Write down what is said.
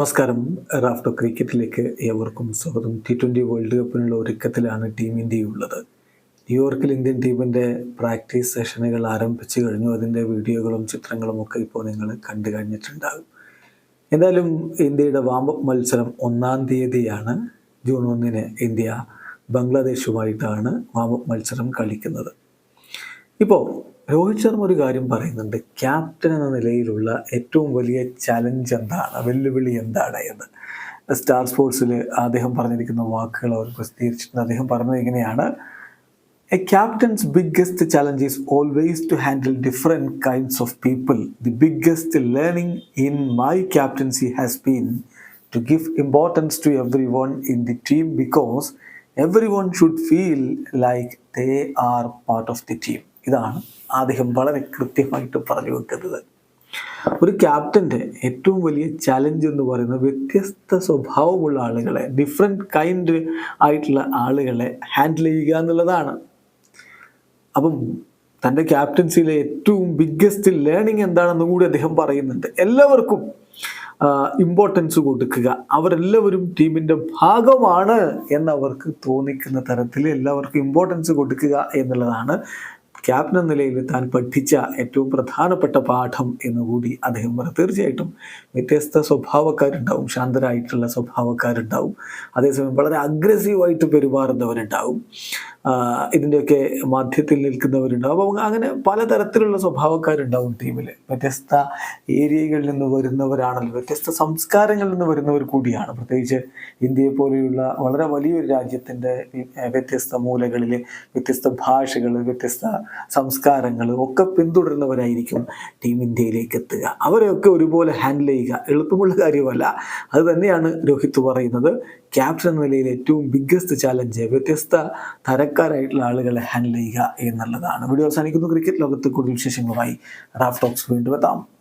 നമസ്കാരം. റാഫ്റ്റോ ക്രിക്കറ്റിലേക്ക് ഏവർക്കും സ്വാഗതം. ടി ട്വന്റി വേൾഡ് കപ്പിനുള്ള ഒരുക്കത്തിലാണ് ടീം ഇന്ത്യ ഉള്ളത് ന്യൂയോർക്കിൽ ഇന്ത്യൻ ടീമിന്റെ പ്രാക്ടീസ് സെഷനുകൾ ആരംഭിച്ചു കഴിഞ്ഞു. അതിന്റെ വീഡിയോകളും ചിത്രങ്ങളും ഒക്കെ ഇപ്പോൾ നിങ്ങൾ കണ്ടു കഴിഞ്ഞിട്ടുണ്ടാകും. എന്തായാലും ഇന്ത്യയുടെ വാമപ്പ് മത്സരം ഒന്നാം തീയതിയാണ്. ജൂൺ ഒന്നിന് ഇന്ത്യ ബംഗ്ലാദേശുമായിട്ടാണ് വാമപ്പ് മത്സരം കളിക്കുന്നത്. ഇപ്പോൾ രോഹിത് ശർമ്മ ഒരു കാര്യം പറയുന്നുണ്ട്. ക്യാപ്റ്റൻ എന്ന നിലയിലുള്ള ഏറ്റവും വലിയ ചലഞ്ച് എന്താണ്? വെല്ലുവിളി എന്താണ് എന്ന്. സ്റ്റാർ സ്പോർട്സിൽ അദ്ദേഹം പറഞ്ഞിരിക്കുന്ന വാക്കുകൾ അവർ പ്രസിദ്ധീകരിച്ചിട്ടുണ്ട്. അദ്ദേഹം പറഞ്ഞത് ഇങ്ങനെയാണ്. A captain's biggest challenge is always to handle different kinds of people the biggest learning in my captaincy has been to give importance to everyone in the team because everyone should feel like they are part of the team. ഇതാണ് അദ്ദേഹം വളരെ കൃത്യമായിട്ട് പറഞ്ഞു വെക്കുന്നത്. ഒരു ക്യാപ്റ്റന്റെ ഏറ്റവും വലിയ challenge എന്ന് പറയുന്നത് വ്യത്യസ്ത സ്വഭാവമുള്ള ആളുകളെ ഡിഫറെന്റ് കൈൻഡ് ആയിട്ടുള്ള ആളുകളെ ഹാൻഡിൽ ചെയ്യുക എന്നുള്ളതാണ്. അപ്പം തന്റെ ക്യാപ്റ്റൻസിയിലെ ഏറ്റവും ബിഗ്ഗസ്റ്റ് ലേണിംഗ് എന്താണെന്ന് കൂടി അദ്ദേഹം പറയുന്നുണ്ട്. എല്ലാവർക്കും ഇമ്പോർട്ടൻസ് കൊടുക്കുക. അവരെല്ലാവരും ടീമിന്റെ ഭാഗമാണ് എന്നവർക്ക് തോന്നിക്കുന്ന തരത്തിൽ എല്ലാവർക്കും ഇമ്പോർട്ടൻസ് കൊടുക്കുക എന്നുള്ളതാണ് ക്യാപ്റ്റൻ നിലയിൽ താൻ പഠിച്ച ഏറ്റവും പ്രധാനപ്പെട്ട പാഠം എന്ന് കൂടി അദ്ദേഹം പറഞ്ഞു തീർച്ചയായിട്ടും വ്യത്യസ്ത സ്വഭാവക്കാരുണ്ടാവും ശാന്തരായിട്ടുള്ള സ്വഭാവക്കാരുണ്ടാവും. അതേസമയം വളരെ അഗ്രസീവായിട്ട് പെരുമാറുന്നവരുണ്ടാവും. ഇതിന്റെയൊക്കെ മധ്യത്തിൽ നിൽക്കുന്നവരുണ്ടാവും. അപ്പം അങ്ങനെ പലതരത്തിലുള്ള സ്വഭാവക്കാരുണ്ടാവും ടീമിൽ വ്യത്യസ്ത ഏരിയകളിൽ നിന്ന് വരുന്നവരാണല്ലോ. വ്യത്യസ്ത സംസ്കാരങ്ങളിൽ നിന്ന് വരുന്നവർ കൂടിയാണ്. പ്രത്യേകിച്ച് ഇന്ത്യയെ പോലെയുള്ള വളരെ വലിയൊരു രാജ്യത്തിന്റെ വ്യത്യസ്ത മൂലകളിൽ വ്യത്യസ്ത ഭാഷകൾ വ്യത്യസ്ത സംസ്കാരങ്ങൾ ഒക്കെ പിന്തുടരുന്നവരായിരിക്കും ടീം ഇന്ത്യയിലേക്ക് എത്തുക. അവരെയൊക്കെ ഒരുപോലെ ഹാൻഡിൽ ചെയ്യുക. എളുപ്പമുള്ള കാര്യമല്ല. അത് തന്നെയാണ് രോഹിത് പറയുന്നത്. ക്യാപ്റ്റൻ നിലയിൽ ഏറ്റവും ബിഗ്ഗസ്റ്റ് ചാലഞ്ച് വ്യത്യസ്ത തരക്കാരായിട്ടുള്ള ആളുകളെ ഹാൻഡിൽ ചെയ്യുക എന്നുള്ളതാണ്. വീഡിയോ അവസാനിക്കുന്നു. ക്രിക്കറ്റ് ലോകത്ത് കൂടുതൽ വിശേഷങ്ങളുമായി റാഫ് ടോക്സ് വീണ്ടും എത്താം.